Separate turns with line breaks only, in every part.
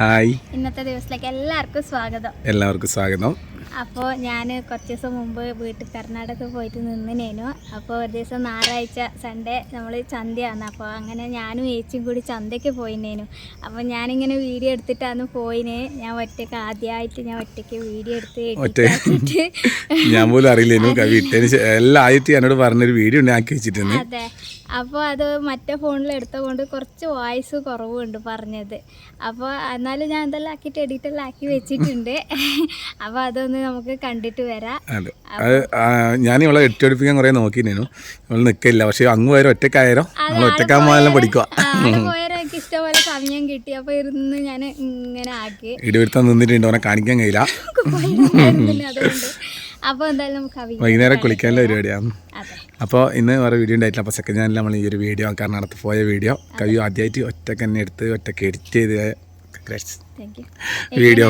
Hi.
ഇന്നത്തെ ദിവസത്തിലേക്ക് എല്ലാവർക്കും സ്വാഗതം.
എല്ലാവർക്കും സ്വാഗതം.
അപ്പോൾ ഞാൻ കുറച്ച് ദിവസം മുമ്പ് വീട്ടിൽ കർണാടക പോയിട്ട് നിന്നിനേനു. അപ്പോൾ ഒരു ദിവസം ഞായറാഴ്ച സൺഡേ നമ്മൾ ചന്തയാണ് അപ്പോൾ അങ്ങനെ ഞാനും ഏച്ചിയും കൂടി ചന്തയ്ക്ക് പോയിനേനു. അപ്പോൾ ഞാനിങ്ങനെ വീഡിയോ എടുത്തിട്ടാണ് പോയിന്. ഞാൻ ഒറ്റയ്ക്ക് ആദ്യമായിട്ട് ഞാൻ ഒറ്റയ്ക്ക് വീഡിയോ എടുത്ത്
ഞാൻ പോലും അറിയില്ലേനു. എല്ലാം ആയിട്ട് എന്നോട് പറഞ്ഞൊരു വീഡിയോ ഉണ്ടാക്കി വെച്ചിട്ടുണ്ട്
അതെ. അപ്പോൾ അത് മറ്റേ ഫോണിൽ എടുത്തുകൊണ്ട് കുറച്ച് വോയിസ് കുറവുണ്ട് പറഞ്ഞത്. അപ്പോൾ എന്നാലും ഞാൻ എന്തെല്ലാം ആക്കിയിട്ട് എഡിറ്റെല്ലാം ആക്കി വെച്ചിട്ടുണ്ട്. അപ്പോൾ അതൊന്ന് നമുക്ക് കണ്ടിട്ട് വരാം.
ഞാൻ ഇവളെ എട്ടിയടിപ്പിക്കാൻ കുറേ നോക്കിയിരുന്നു ഇവൾ നിൽക്കില്ല. പക്ഷേ അങ്ങ് വരെ ഒറ്റക്കായാലോ നമ്മൾ ഒറ്റക്കാകുമ്പോൾ പഠിക്കുക
ഇഷ്ടപോലെ സമയം കിട്ടി. അപ്പോൾ ഇരുന്ന് ഞാൻ ഇങ്ങനെ ആക്കി.
ഇടിവരുത്താൻ നിന്നിട്ടുണ്ട്. അവനെ കാണിക്കാൻ കഴിയില്ല.
അതുകൊണ്ട്. അപ്പോൾ എന്തായാലും നമുക്ക്
വൈകുന്നേരം കുളിക്കാനുള്ള പരിപാടിയാണ്
അതെ.
അപ്പോൾ ഇന്ന് വേറെ വീഡിയോ ഉണ്ടായിട്ടില്ല. അപ്പോൾ സെക്കൻഡ് ചാനലിൽ നമ്മൾ ഈ ഒരു വീഡിയോ കർണാടകത്ത് പോയ വീഡിയോ കവി ആദ്യമായിട്ട് ഒറ്റയ്ക്ക് തന്നെ എടുത്ത് ഒറ്റയ്ക്ക് എഡിറ്റ് ചെയ്ത്. വീഡിയോ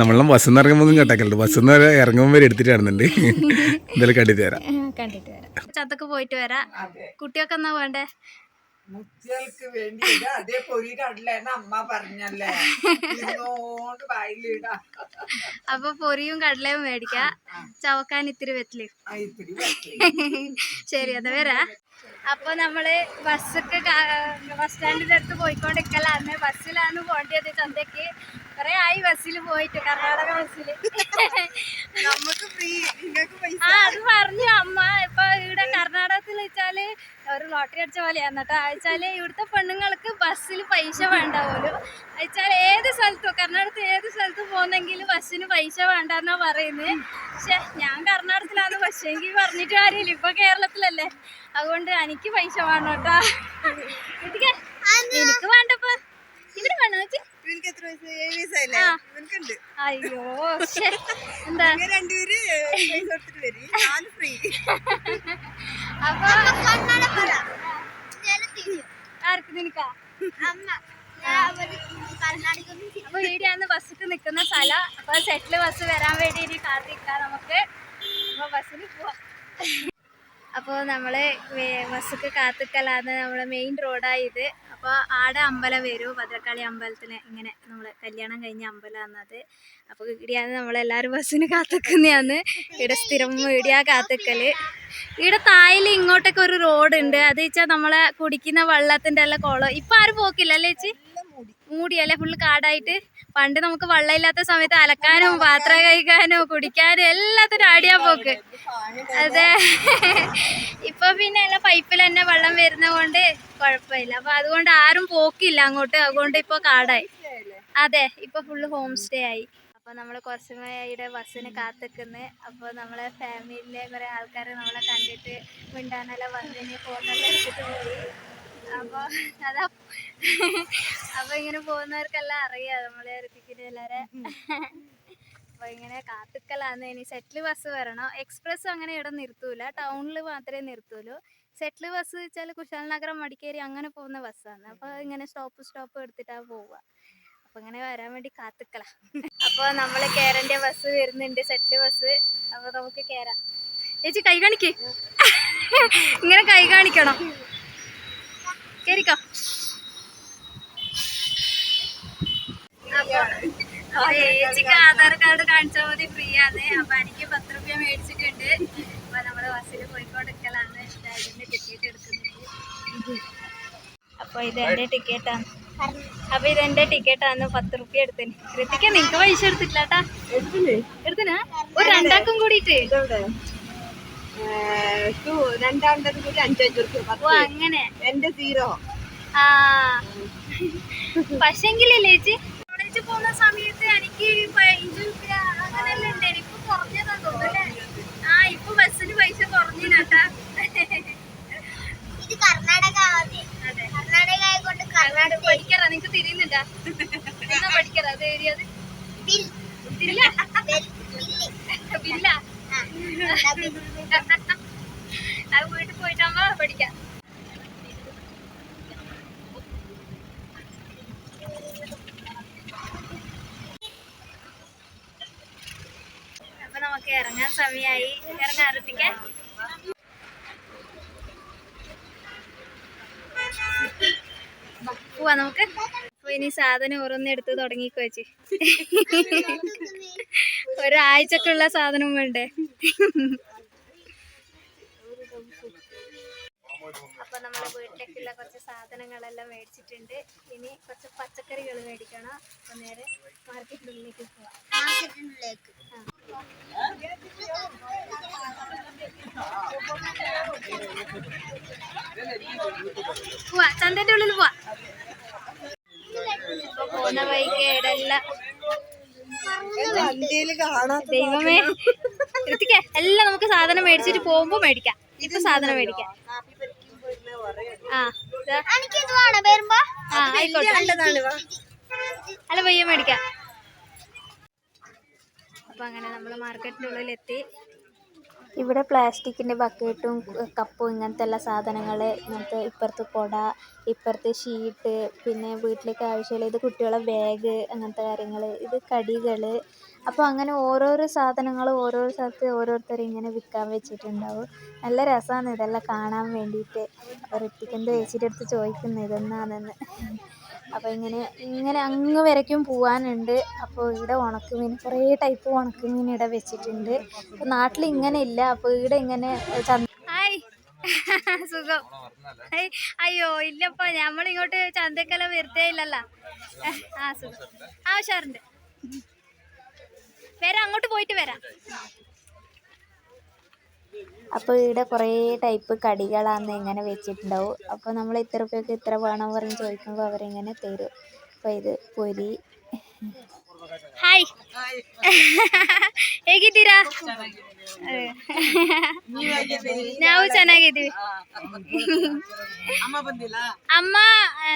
നമ്മളെ ബസ്സിൽ നിന്ന് ഇറങ്ങുമ്പോൾ കേട്ടേക്കലുണ്ട് ബസ്സിൽ നിന്ന് ഇറങ്ങുമ്പോൾ വരെ എടുത്തിട്ട് കാണുന്നുണ്ട് എന്തായാലും കണ്ടിട്ട്
വരാം. കണ്ടിട്ട് വരാം. ചത്തൊക്കെ പോയിട്ട് വരാം. കുട്ടിയൊക്കെ എന്നാ വേണ്ടേ?
മുത്തികൾക്ക് വേണ്ടി. അതേ പൊരി കടലേന്ന് അമ്മ പറഞ്ഞല്ലേ? വായിലിടാ
അപ്പൊ പൊരിയും കടലയും മേടിക്ക. ചവക്കാൻ ഇത്തിരി
വെറ്റിൽ.
ശരി അത് വരാ. അപ്പൊ നമ്മൾ ബസ്സൊക്കെ ബസ് സ്റ്റാൻഡിന്റെ അടുത്ത് പോയിക്കൊണ്ടിരിക്കലാന്ന് ബസ്സിലാണ് പോണ്ടത് ചന്തക്ക് കുറെ ആയി ബസ്സിൽ പോയിട്ട് കർണാടക ബസ്സിൽ
നമുക്ക് ഫ്രീ
ആ അത് പറഞ്ഞു. ലോട്ടറി അടിച്ച പോലെയാണ് കേട്ടോ. അയച്ചാൽ ഇവിടുത്തെ പെണ്ണുങ്ങൾക്ക് ബസ്സിൽ പൈസ വേണ്ട പോലും. അയച്ചാൽ ഏത് സ്ഥലത്തും കർണാടകത്തിൽ ഏത് സ്ഥലത്ത് പോകുന്നെങ്കിൽ ബസ്സിന് പൈസ വേണ്ടെന്നാ പറയുന്നത് പക്ഷെ ഞാൻ കർണാടകത്തിലാണ് പക്ഷേ എങ്കിൽ പറഞ്ഞിട്ട് കാര്യമില്ല. ഇപ്പൊ കേരളത്തിലല്ലേ. അതുകൊണ്ട് എനിക്ക് പൈസ വേണം കേട്ടോ. എനിക്ക് വേണ്ടപ്പോ. ഇവിടെ വേണോ. അയ്യോ. എന്താ?
രണ്ടുപേര്
അപ്പൊ ആർക്ക് നിനക്കാ? അപ്പൊ ഇവിടെയാണ് ബസ്സിക്ക് നിക്കുന്ന സ്ഥലം. അപ്പൊ സെറ്റിൽ ബസ് വരാൻ വേണ്ടി ഇനി കാത്തിരിക്കാം നമുക്ക് അപ്പൊ ബസ്സിന് പോവാം. അപ്പൊ നമ്മൾ ബസ്സൊക്കെ കാത്തിക്കലാന്ന് നമ്മളെ മെയിൻ റോഡായത് അപ്പൊ ആടെ അമ്പലം വരും. ഭദ്രക്കാളി അമ്പലത്തിന് ഇങ്ങനെ നമ്മൾ കല്യാണം കഴിഞ്ഞ അമ്പലമാണത് അപ്പൊ ഇവിടെയാണ് നമ്മളെല്ലാരും ബസ്സിന് കാത്തിക്കുന്നതാണ്. ഇവിടെ സ്ഥിരം ഇവിടെയാ കാത്തിക്കൽ. ഇവിടെ തായിൽ ഇങ്ങോട്ടൊക്കെ ഒരു റോഡ് ഉണ്ട് അത് വെച്ചാൽ നമ്മളെ കുടിക്കുന്ന വെള്ളത്തിന്റെ എല്ലാം കുളം. ഇപ്പൊ ആരും പോക്കില്ല അല്ലേ ചേച്ചി? മൂടിയല്ലേ ഫുള്ള് കാടായിട്ട്. പണ്ട് നമുക്ക് വെള്ളമില്ലാത്ത സമയത്ത് അലക്കാനും പാത്രം കഴിക്കാനോ കുടിക്കാനും എല്ലാത്തിനും ആടിയാ പോക്ക്. അതെ. ഇപ്പൊ പിന്നെ എല്ലാം പൈപ്പിൽ തന്നെ വെള്ളം വരുന്ന കൊണ്ട് കുഴപ്പമില്ല. അപ്പൊ അതുകൊണ്ട് ആരും പോക്കില്ല അങ്ങോട്ട്. അതുകൊണ്ട് ഇപ്പൊ കാടായി. അതെ ഇപ്പൊ ഫുള്ള് ഹോം സ്റ്റേ ആയി. അപ്പൊ നമ്മൾ കുറച്ച് ഇവിടെ ബസ്സിന് കാത്തിക്കുന്നു. അപ്പൊ നമ്മളെ ഫാമിലിയിലെ കുറെ ആൾക്കാർ നമ്മളെ കണ്ടിട്ട് മിണ്ടാനെല്ലാം വന്നിന് ഫോണെല്ലാം എടുത്തിട്ട് പോയി. അപ്പൊ അതാ അപ്പൊ ഇങ്ങനെ പോകുന്നവർക്കെല്ലാം അറിയാം. നമ്മളെ ഋത്തിക്കിന് എല്ലാവരെ അപ്പൊ ഇങ്ങനെ കാത്തിക്കലാന്ന്. ഇനി സെറ്റിൽ ബസ് വരണം. എക്സ്പ്രസ് അങ്ങനെ ഇവിടെ നിർത്തൂല. ടൗണിൽ മാത്രമേ നിർത്തൂലൂ സെറ്റിൽ ബസ് വെച്ചാൽ കുശാൽ നഗരം മടിക്കേരി അങ്ങനെ പോകുന്ന ബസ്സാണ് അപ്പൊ ഇങ്ങനെ സ്റ്റോപ്പ് സ്റ്റോപ്പ് എടുത്തിട്ടാ പോവുക. അപ്പൊ ഇങ്ങനെ വരാൻ വേണ്ടി കാത്തുക്കള അപ്പൊ നമ്മൾ കേരന്റെ ബസ് വരുന്നുണ്ട് സെറ്റിൽ ബസ് അപ്പൊ നമുക്ക് കേറാം. ചേച്ചി കൈ കാണിക്കേ. ഇങ്ങനെ കൈ കാണിക്കണം. കേരിക്കോ ചേച്ചിക്ക് ആധാർ കാർഡ് കാണിച്ചാൽ മതി ഫ്രീ ആണ്. അപ്പൊ എനിക്ക് പത്ത് റുപ്യ മേടിച്ചിട്ടുണ്ട്. അപ്പൊ നമ്മൾ ബസ്സിൽ പോയിക്കൊടുക്കലാണ് ഇതിന്റെ ടിക്കറ്റ് എടുക്കുന്നുണ്ട്. അപ്പൊ ഇത് എന്റെ ടിക്കറ്റാണ് അപ്പൊ ഇതെന്റെ ടിക്കറ്റ് ടിക്കറ്റാണ് പത്ത് റുപ്യ എടുത്തിന്. കൃതിക്ക് നിങ്ങക്ക് പൈസ എടുത്തിട്ടില്ലാട്ടാ. എടുത്തിന്? ഒരു രണ്ടാക്കും കൂടിയിട്ട്.
കൂടി അഞ്ചഞ്ചു
ഓ അങ്ങനെ.
എന്റെ സീറോ.
ആ. പക്ഷെങ്കിലേ ചേച്ചി കോളേജ് പോകുന്ന സമയത്ത് എനിക്ക് പതിനഞ്ച് രൂപ അങ്ങനെല്ലാം ഉണ്ട് എനിക്ക് കുറഞ്ഞതാ തോന്നുന്നു അല്ലേ ആ ഇപ്പൊ ബസ്സിന് പൈസ കുറഞ്ഞിനാട്ടാ
ഇത് കർണാടക ആദ്യം.
അതെ
കർണാടക ആയതുകൊണ്ട്
കർണാടക പഠിക്കാറാ നിങ്ങക്ക് തിരിയുന്നുണ്ടാ എന്നാ പഠിക്കാറാ അത് ഏരിയത്
ബിൽ
തിരില്ല
ബിൽ- ബില്ല്.
ബില്ല
ആ, ആ ബിൽ.
അത് വീട്ടിൽ പോയിട്ടാകുമ്പോ പഠിക്കാം. അപ്പൊ നമുക്ക് ഇറങ്ങാൻ സമയമായി ഇറങ്ങാൻ അറിയിക്കാൻ പോവാ നമുക്ക്. അപ്പൊ ഇനി സാധനം ഓരോന്ന് എടുത്ത് തുടങ്ങിക്കോ ചേച്ചി. ഒരാഴ്ചക്കുള്ള സാധനം വേണ്ടേ? വീട്ടിലേക്കുള്ള കുറച്ച് സാധനങ്ങളെല്ലാം മേടിച്ചിട്ടുണ്ട്. ഇനി കുറച്ച് പച്ചക്കറികൾ മേടിക്കണം. അപ്പൊ നേരെ മാർക്കറ്റിനുള്ളിലേക്ക് പോവാം.
മാർക്കറ്റിനുള്ളിലേക്ക്.
പോവാ. ഉള്ളിൽ പോവാ. പോന്ന പോകുന്ന വഴിക്ക് ഇടെല്ലാം ദൈവമേ. എല്ലാം നമുക്ക് സാധനം മേടിച്ചിട്ട് പോകുമ്പോ മേടിക്കാം. ഇത് സാധനം മേടിക്കാം. ആ അല്ല പയ്യ മേടിക്കാം. അപ്പൊ അങ്ങനെ നമ്മൾ മാർക്കറ്റിന്റെ ഉള്ളിൽ എത്തി ഇവിടെ പ്ലാസ്റ്റിക്കിന്റെ ബക്കറ്റും കപ്പും ഇങ്ങനത്തെ എല്ലാ സാധനങ്ങൾ ഇങ്ങനത്തെ ഇപ്പുറത്ത് കുട ഇപ്പുറത്ത് ഷീറ്റ് പിന്നെ വീട്ടിലേക്ക് ആവശ്യമുള്ള ഇത് കുട്ടികളെ ബാഗ് അങ്ങനത്തെ കാര്യങ്ങൾ ഇത് കടികൾ അപ്പോൾ അങ്ങനെ ഓരോരോ സാധനങ്ങൾ ഓരോരോ സ്ഥലത്ത് ഓരോരുത്തർ ഇങ്ങനെ വിൽക്കാൻ വെച്ചിട്ടുണ്ടാവും. നല്ല രസമാണ് ഇതെല്ലാം കാണാൻ വേണ്ടിയിട്ട് അപ്പോൾ ഋത്തിക്കിന്റെ ചേച്ചിയുടെ അടുത്ത് ചോദിക്കുന്നു ഇതെന്നാണെന്ന്. അപ്പോൾ ഇങ്ങനെ ഇങ്ങനെ അങ്ങ് വരയ്ക്കും പോവാനുണ്ട്. അപ്പോൾ ഇവിടെ ഉണക്കമീൻ കുറേ ടൈപ്പ് ഉണക്കമീൻ ഇവിടെ വെച്ചിട്ടുണ്ട്. അപ്പോൾ നാട്ടിൽ ഇങ്ങനെ ഇല്ല. അപ്പോൾ ഇവിടെ ഇങ്ങനെ സുഖം. അയ്യോ ഇല്ലപ്പോ. നമ്മളിങ്ങോട്ട് ചന്തക്കെല്ലാം വരുത്തേ ഇല്ലല്ലോ ആ സുഖം വരാം അങ്ങോട്ട് പോയിട്ട് വരാം. അപ്പോൾ ഇവിടെ കുറേ ടൈപ്പ് കടികളാന്ന് ഇങ്ങനെ വെച്ചിട്ടുണ്ടാവും. അപ്പോൾ നമ്മൾ ഇത്ര ഇത്ര വേണം പറഞ്ഞ് ചോദിക്കുമ്പോൾ അവരിങ്ങനെ തരും. അപ്പോൾ ഇത് പൊരി. ಹಾಯ್ ಹೇಗಿದ್ದೀರಾ? ನಾವು ಚೆನ್ನಾಗಿದ್ದೀವಿ.
ಅಮ್ಮ
ನನ್ನ ಅಮ್ಮ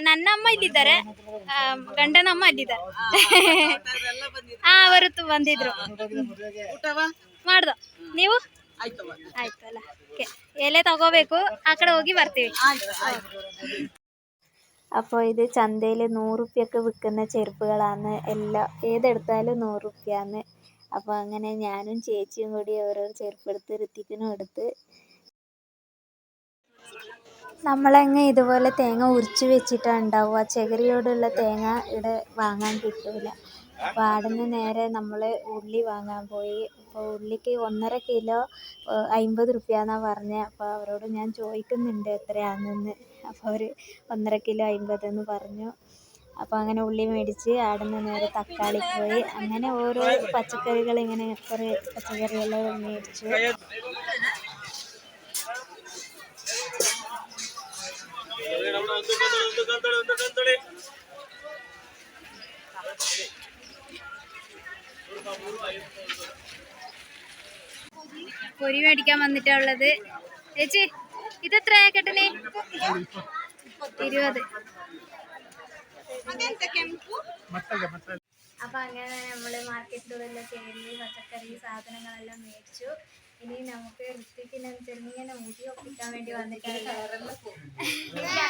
ನನ್ನಮ್ಮ ಗಂಡನ
ಗಂಡನಮ್ಮ ಇದ್ದಿದ್ದಾರೆ.
ಹಾ ಅವರತ್ತು ಬಂದಿದ್ರು. ಮಾಡ್ದ. ನೀವು? ಆಯ್ತಲ್ಲ. ಎಲೆ ತಗೋಬೇಕು. ಆ ಕಡೆ ಹೋಗಿ ಬರ್ತೀವಿ. അപ്പോൾ ഇത് ചന്തയിൽ നൂറ് റുപ്യക്ക് വിൽക്കുന്ന ചെരുപ്പുകളാണ് എല്ലാ ഏതെടുത്താലും നൂറ് റുപ്യാന്ന് അപ്പോൾ അങ്ങനെ ഞാനും ചേച്ചിയും കൂടി ഓരോ ചെരുപ്പ് എടുത്ത് ഋത്തിക്കിനും എടുത്ത് നമ്മളങ്ങ് ഇതുപോലെ തേങ്ങ ഉരിച്ച് വെച്ചിട്ടാണ് ഉണ്ടാവുക. ചകിരിയോടുള്ള തേങ്ങ ഇവിടെ വാങ്ങാൻ കിട്ടില്ല അപ്പോൾ ആടുന്ന് നേരെ നമ്മൾ ഉള്ളി വാങ്ങാൻ പോയി. അപ്പോൾ ഉള്ളിക്ക് ഒന്നര കിലോ അമ്പത് റുപ്യാന്നാണ് പറഞ്ഞത് അപ്പോൾ അവരോട് ഞാൻ ചോദിക്കുന്നുണ്ട് എത്രയാണെന്ന് അപ്പോൾ അവർ ഒന്നര കിലോ അമ്പത് എന്ന് പറഞ്ഞു. അപ്പോൾ അങ്ങനെ ഉള്ളി മേടിച്ച് ആടുന്ന് നേരെ തക്കാളി പോയി. അങ്ങനെ ഓരോ പച്ചക്കറികൾ ഇങ്ങനെ കുറേ പച്ചക്കറികൾ മേടിച്ചു. പൊരി മേടിക്കാൻ വന്നിട്ടുള്ളത് ചേച്ചി ഇത് എത്ര കെട്ടന് ഇരുപത്. അപ്പൊ അങ്ങനെ നമ്മൾ മാർക്കറ്റിലുള്ള കയറി പച്ചക്കറി സാധനങ്ങളെല്ലാം മേടിച്ചു. ഇനി നമുക്ക് ഋത്തിക്കിന് ചെറുങ്ങനെ മുടി ഒപ്പിക്കാൻ വേണ്ടി വന്നിട്ടുണ്ട്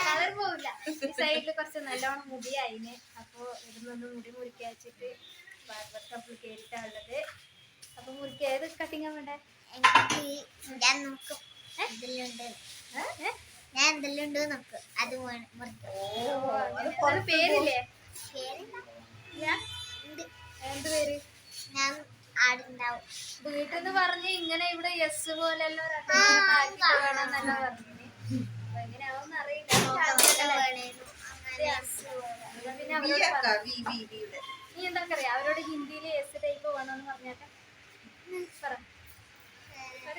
കളർ പോവില്ല. ഈ സൈഡിൽ കുറച്ച് നല്ലോണം മുടി അതിന് അപ്പോ ഇവിടുന്ന് മുടി മുറിക്കാച്ചിട്ട് ബാർബർ ഷോപ്പിൽ കയറിയിട്ടാ ഉള്ളത്. അപ്പൊ മുറിക്ക ഏത് കട്ടിങ്ങാ വേണ്ടേ?
എനിക്ക് ഞാൻ നോക്കും. ഞാൻ എന്തെല്ലുണ്ട് നോക്കും. അത് വേണം മുറിക്കും
പേരില്ലേ?
പേരെന്താ?
ഞാൻ
ഉണ്ട്.
എന്ത് പേര്?
ഞാൻ ആടുണ്ടാവും.
വീട്ടിൽ നിന്ന് പറഞ്ഞ് ഇങ്ങനെ ഇവിടെ യെസ്
പോലെ. അങ്ങനെ
എന്നാ പിന്നെ അവരോട് നീ ഹിന്ദിയിൽ യെസ് ടൈപ്പ് വേണമെന്ന് പറഞ്ഞാട്ടെ പറ പറയ്.
ഞാൻ പറയും. അമ്മ പറയും.
നീ പറ നിനക്കല്ലേ വേണ്ടേ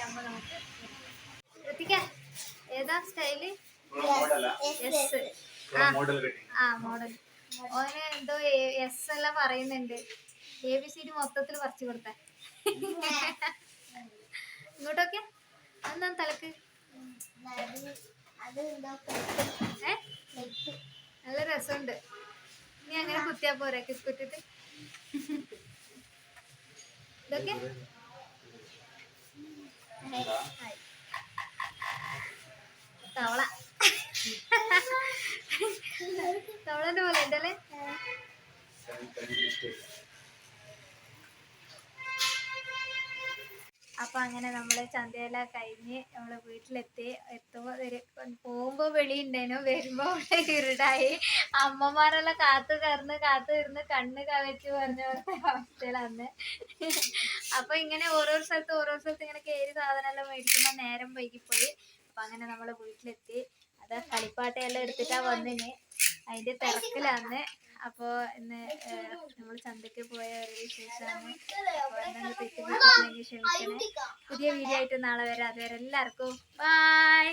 അമ്മ നമുക്ക് ഏതാ എസ് ആ മോഡൽ എന്തോ എസ് പറയുന്നുണ്ട് എ ബി സി ഡി മൊത്തത്തിൽ പറിച്ചു കൊടുത്ത. ഇങ്ങോട്ടൊക്കെ. എന്നാ തലക്ക് നല്ല രസമുണ്ട്. നീ അങ്ങനെ കുത്തിയാ പോരെ കിസ്കുറ്റിട്ട് ഇതൊക്കെ. തവള. തവളന്റെ പോലെ ഉണ്ടല്ലേ? അപ്പോൾ അങ്ങനെ നമ്മൾ ചന്തയെല്ലാം കഴിഞ്ഞ് നമ്മൾ വീട്ടിലെത്തി. എത്തുമ്പോൾ ഒരു പോകുമ്പോൾ വെളിയുണ്ടേനു. വരുമ്പോൾ ഇവിടെ ഇരുടായി. അമ്മമാരെല്ലാം കാത്തു കറന്ന് കാത്തു ഇരുന്ന് കണ്ണ് കവച്ച് പറഞ്ഞ പോലത്തെ അവസ്ഥയിലാണ് അപ്പോൾ ഇങ്ങനെ ഓരോ സ്ഥലത്ത് ഓരോ സ്ഥലത്ത് ഇങ്ങനെ കയറി സാധനമെല്ലാം മേടിക്കുമ്പോൾ നേരം വൈകിപ്പോയി. അപ്പോൾ അങ്ങനെ നമ്മൾ വീട്ടിലെത്തി. അതാ കളിപ്പാട്ടയെല്ലാം എടുത്തിട്ടാ വന്നിന് അതിന്റെ തിരക്കിലാന്ന് അപ്പോൾ ഇന്ന് നമ്മൾ ചന്തയ്ക്ക് പോയ ഒരു വിശേഷമാണ്. എന്തെങ്കിലും ക്ഷമിക്കണേ പുതിയ വീഡിയോ ആയിട്ട് നാളെ വരാം. അതുവരെ എല്ലാവർക്കും ബായ്